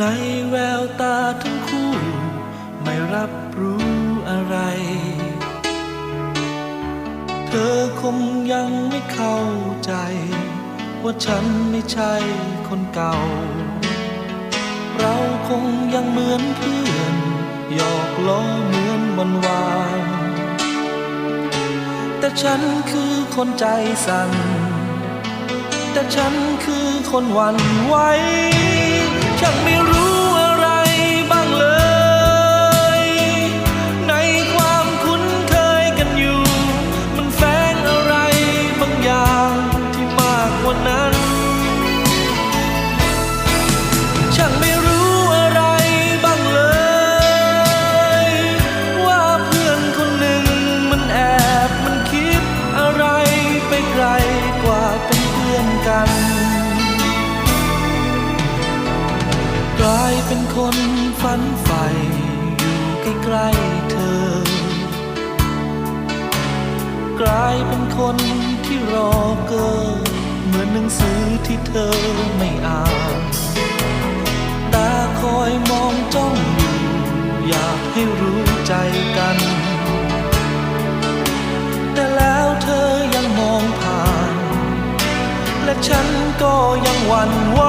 ในแววตาทั้งคู่ ไม่รับรู้อะไร เธอคงยังไม่เข้าใจ ว่าฉันไม่ใช่คนเก่า เราคงยังเหมือนเพื่อนหยอกล้อเหมือนวันวาน แต่ฉันคือคนใจสั่น แต่ฉันคือคนหวั่นไหว กัน กลายเป็นคนฝันใฝ่อยู่ใกล้ๆเธอ กลายเป็นคนที่รอเกอเหมือนหนังสือที่เธอไม่อ่าน ฉันก็ยังหวั่นไหว